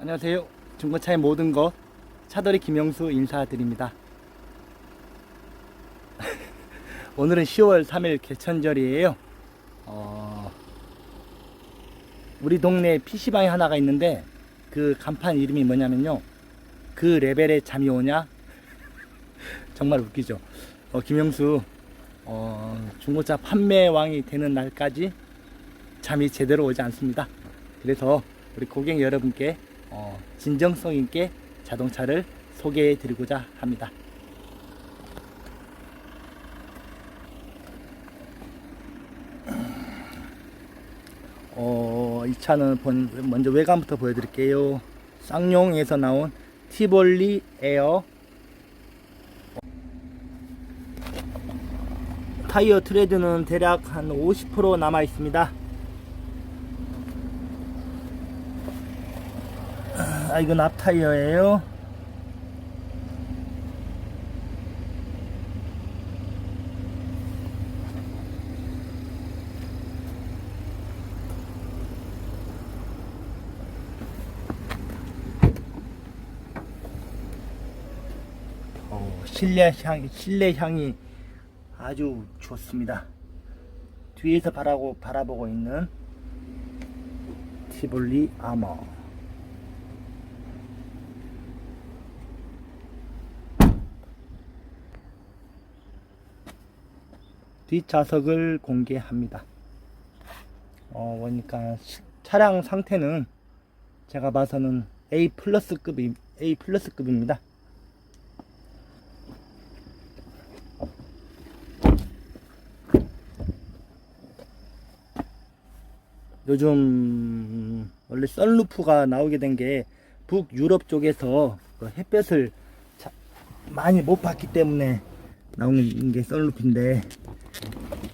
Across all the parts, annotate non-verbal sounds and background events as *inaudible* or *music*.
안녕하세요. 중고차의 모든 것 차돌이 김영수 인사드립니다. *laughs* 오늘은 10월 3일 개천절이에요. 어, 우리 동네에 PC방이 하나가 있는데 그 간판 이름이 뭐냐면요. 그 레벨에 잠이 오냐? *laughs* 정말 웃기죠. 어, 김영수 어, 중고차 판매왕이 되는 날까지 잠이 제대로 오지 않습니다. 그래서 우리 고객 여러분께 어, 진정성 있게 자동차를 소개해 드리고자 합니다. 어, 이 차는 본- 먼저 외관부터 보여드릴게요. 쌍용에서 나온 티볼리 에어 타이어 트레드는 대략 한 50% 남아 있습니다. 아, 이건 앞 타이어예요. 어, 실내 향 실내 향이 아주 좋습니다. 뒤에서 바라고 바라보고 있는 티볼리 아머. 뒷좌석을 공개합니다. 어, 보니까 시- 차량 상태는 제가 봐서는 A 플러스급이 A 플러스급입니다. 요즘 원래 썬루프가 나오게 된 게 북유럽 쪽에서 그 햇볕을 자- 많이 못 받기 때문에 나오는 게 썬루프인데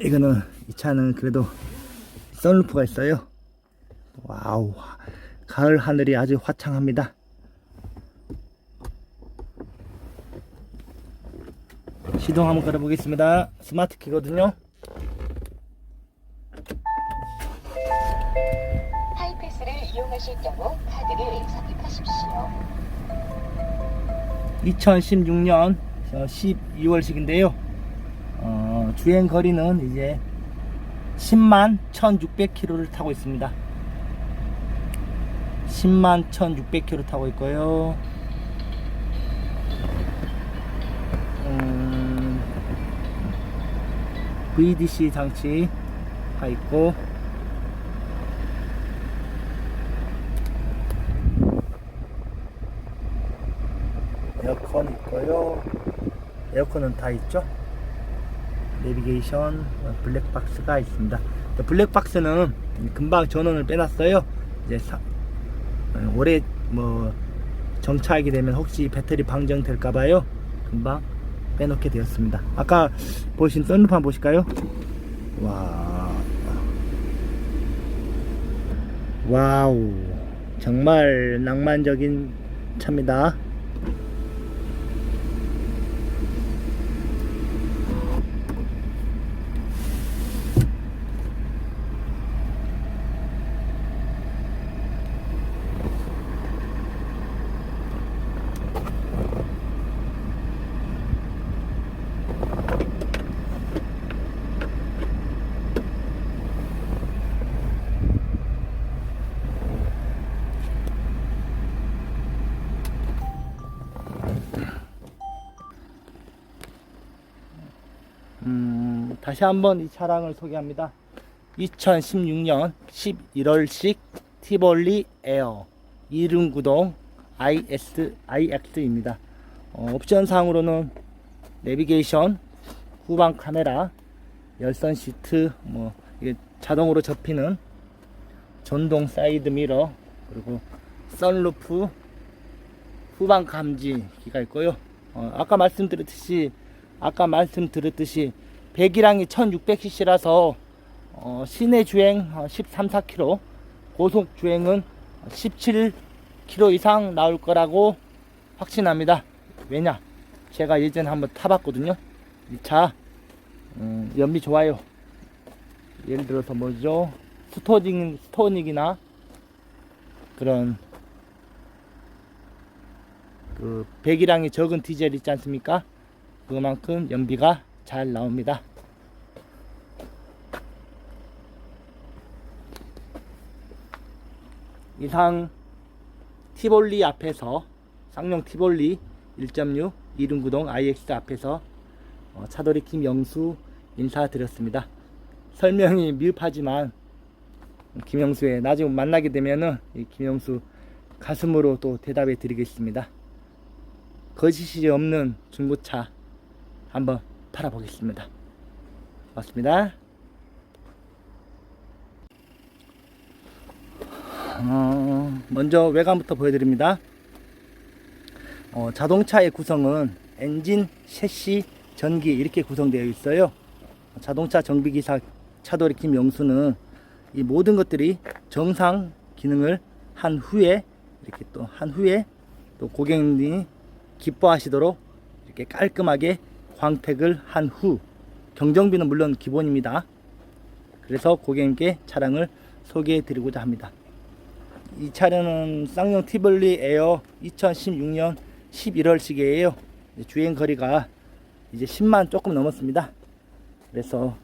이거는 이 차는 그래도 썬루프가 있어요. 와우 가을 하늘이 아주 화창합니다. 시동 한번 걸어보겠습니다. 스마트 키거든요. 하이패스를 이용하실 경우 카드를 삽입하십시오. 2016년 12월식인데요. 어, 주행 거리는 이제 10만 1600km를 타고 있습니다. 10만 1600km 타고 있고요. 음, VDC 장치 다 있고 에어컨 있고요. 에어컨은 다 있죠. 내비게이션 어, 블랙박스가 있습니다. 블랙박스는 금방 전원을 빼놨어요. 이제 사, 어, 올해 뭐 정차하게 되면 혹시 배터리 방전될까봐요. 금방 빼놓게 되었습니다. 아까 보신 한번 보실까요? 와, 와우, 정말 낭만적인 차입니다. 음, 다시 한번 이 차량을 소개합니다. 2016년 11월식 티볼리 에어 이륜구동 IS, IX입니다. 어, 옵션 상으로는 내비게이션, 후방 카메라, 열선 시트, 뭐 이게 자동으로 접히는 전동 사이드 미러, 그리고 썬루프, 후방 감지기가 있고요. 어, 아까 말씀드렸듯이 아까 말씀드렸듯이 배기량이 1600cc라서 어, 시내 주행 13, 14km, 고속 주행은 17km 이상 나올 거라고 확신합니다. 왜냐? 제가 예전에 한번 타봤거든요. 이 차, 음, 연비 좋아요. 예를 들어서 뭐죠? 스토닉, 스토닉이나 그런 그 배기량이 적은 디젤 있지 않습니까? 그만큼 연비가 잘 나옵니다. 이상 티볼리 앞에서 쌍용 티볼리 1.6 이륜구동 IX 앞에서 어, 차돌이 김영수 인사드렸습니다. 설명이 미흡하지만 김영수의 나중에 만나게 되면은 이 김영수 가슴으로 또 대답해 드리겠습니다. 거짓이 없는 중고차 한번 팔아보겠습니다. 고맙습니다. 어, 먼저 외관부터 보여드립니다. 어, 자동차의 구성은 엔진, 셰시, 전기 이렇게 구성되어 있어요. 자동차 정비기사 차돌이 김영수는 이 모든 것들이 정상 기능을 한 후에 이렇게 또 한 후에 또 고객님이 기뻐하시도록 이렇게 깔끔하게 광택을 한 후 경정비는 물론 기본입니다. 그래서 고객님께 차량을 소개해 드리고자 합니다. 이 차량은 쌍용 티블리 에어 2016년 11월식이에요. 주행 거리가 이제 10만 조금 넘었습니다. 그래서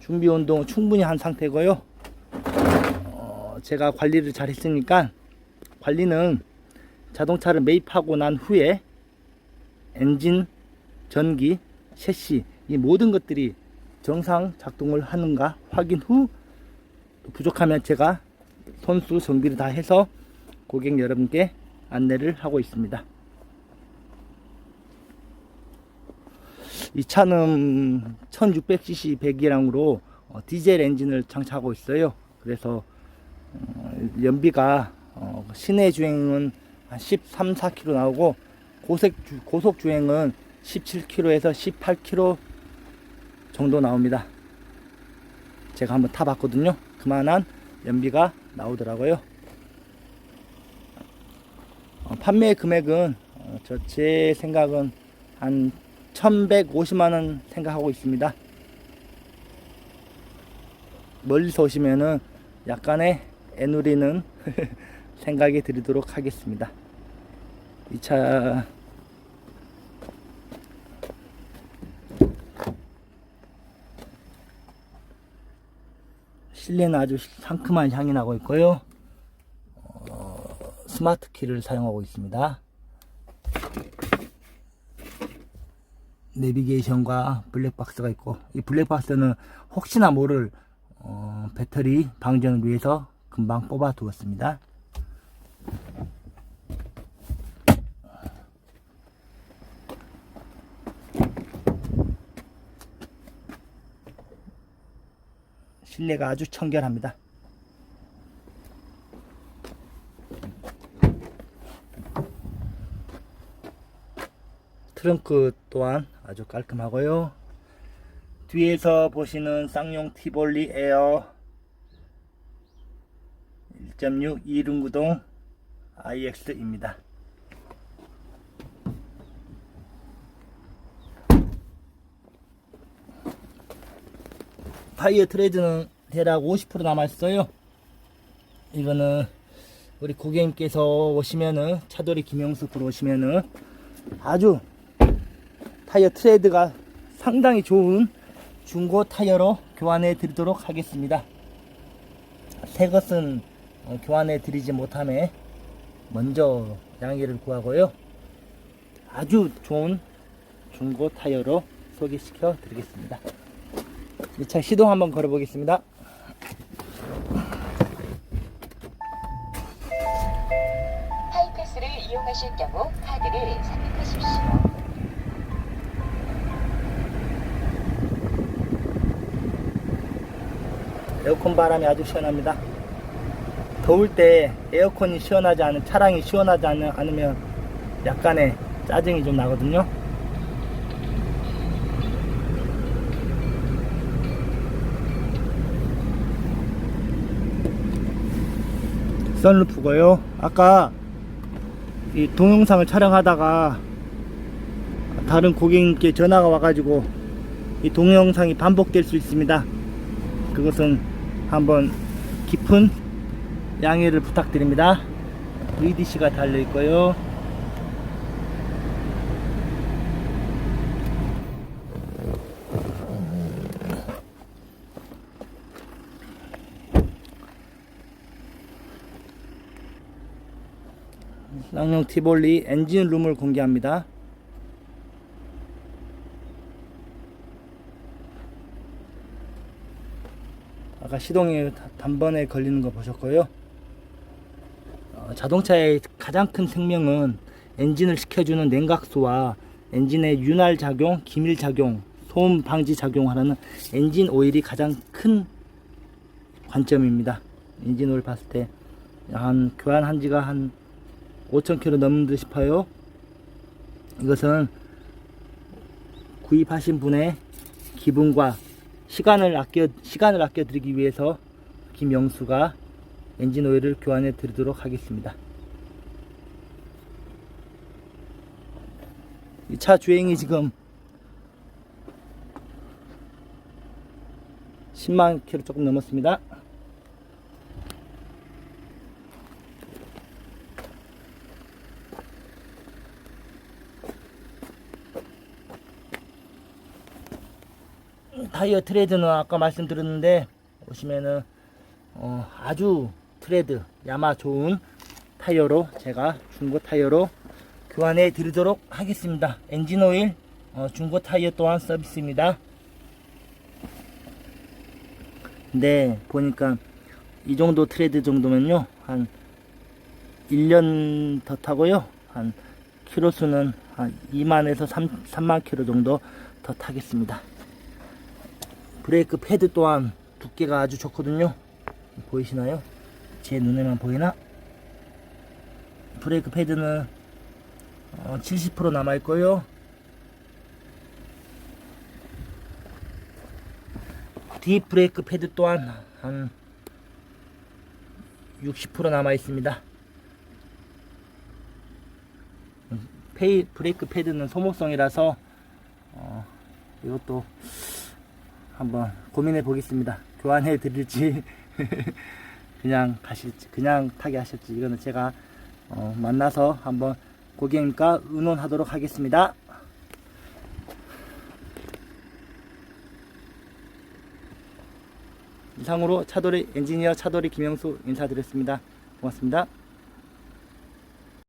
준비 운동은 충분히 한 상태고요. 어, 제가 관리를 잘 했으니까 관리는 자동차를 매입하고 난 후에 엔진, 전기, 셰시 이 모든 것들이 정상 작동을 하는가 확인 후 부족하면 제가 손수 정비를 다 해서 고객 여러분께 안내를 하고 있습니다. 이 차는 1600cc 배기량으로 어, 디젤 엔진을 장착하고 있어요. 그래서 어, 연비가 어, 시내 주행은 한 13, 4km 나오고 고속, 주행은 17km에서 18km 정도 나옵니다. 제가 한번 타봤거든요. 그만한 연비가 나오더라고요. 어, 판매 금액은 어, 저제 생각은 한 1150만원 생각하고 있습니다. 멀리서 오시면은 약간의 애누리는 *laughs* 생각이 드리도록 하겠습니다. 이 차 실내는 아주 상큼한 향이 나고 있고요. 어, 스마트 키를 사용하고 있습니다. 내비게이션과 블랙박스가 있고 이 블랙박스는 혹시나 모를 어, 배터리 방전을 위해서 금방 뽑아 두었습니다. 실내가 아주 청결합니다. 트렁크 또한 아주 깔끔하고요. 뒤에서 보시는 쌍용 티볼리 에어 1.6 이륜구동 IX입니다. 타이어 트레드는 대략 50% 남았어요. 이거는 우리 고객님께서 오시면은 차돌이 보러 오시면은 아주 타이어 트레드가 상당히 좋은 중고 타이어로 교환해 드리도록 하겠습니다. 새 것은 어, 교환해 드리지 못함에 먼저 양해를 구하고요. 아주 좋은 중고 타이어로 소개시켜 드리겠습니다. 이 차 시동 한번 걸어 보겠습니다. 하이패스를 이용하실 경우 카드를 삽입하십시오. 에어컨 바람이 아주 시원합니다. 더울 때 에어컨이 시원하지 않은 차량이 시원하지 않, 않으면 약간의 짜증이 좀 나거든요. 썬루프고요. 아까 이 동영상을 촬영하다가 다른 고객님께 전화가 와가지고 이 동영상이 반복될 수 있습니다. 그것은 한번 깊은 양해를 부탁드립니다. VDC가 달려 있고요. 쌍용 티볼리 엔진 룸을 공개합니다. 아까 시동이 다- 단번에 걸리는 거 보셨고요. 어, 자동차의 가장 큰 생명은 엔진을 식혀주는 냉각수와 엔진의 윤활 작용, 기밀 작용, 소음 방지 작용하는 엔진 오일이 가장 큰 관점입니다. 엔진 오일 봤을 때 한 교환한 지가 한 5,000km 넘는 듯 싶어요. 이것은 구입하신 분의 기분과 시간을 아껴 시간을 아껴 드리기 위해서 김영수가 엔진 오일을 교환해 드리도록 하겠습니다. 이 차 주행이 지금 10만 킬로 조금 넘었습니다. 타이어 트레드는 아까 말씀드렸는데 보시면은 어, 아주 트레드 야마 좋은 타이어로 제가 중고 타이어로 교환해 드리도록 하겠습니다. 엔진 오일 어, 중고 타이어 또한 서비스입니다. 근데 보니까 이 정도 트레드 정도면요 한 1년 더 타고요 한 키로 수는 한 2만에서 3, 3만 키로 정도 더 타겠습니다. 브레이크 패드 또한 두께가 아주 좋거든요. 보이시나요? 제 눈에만 보이나? 브레이크 패드는 어, 70% 남아있고요. 뒷 브레이크 패드 또한 한 60% 남아있습니다. 음, 페이, 브레이크 패드는 소모성이라서 어, 이것도 한번 고민해 보겠습니다. 교환해 드릴지 *laughs* 그냥 가실지 그냥 타게 하실지 이거는 제가 어, 만나서 한번 고객님과 의논하도록 하겠습니다. 이상으로 차돌이 엔지니어 차돌이 김영수 인사드렸습니다. 고맙습니다.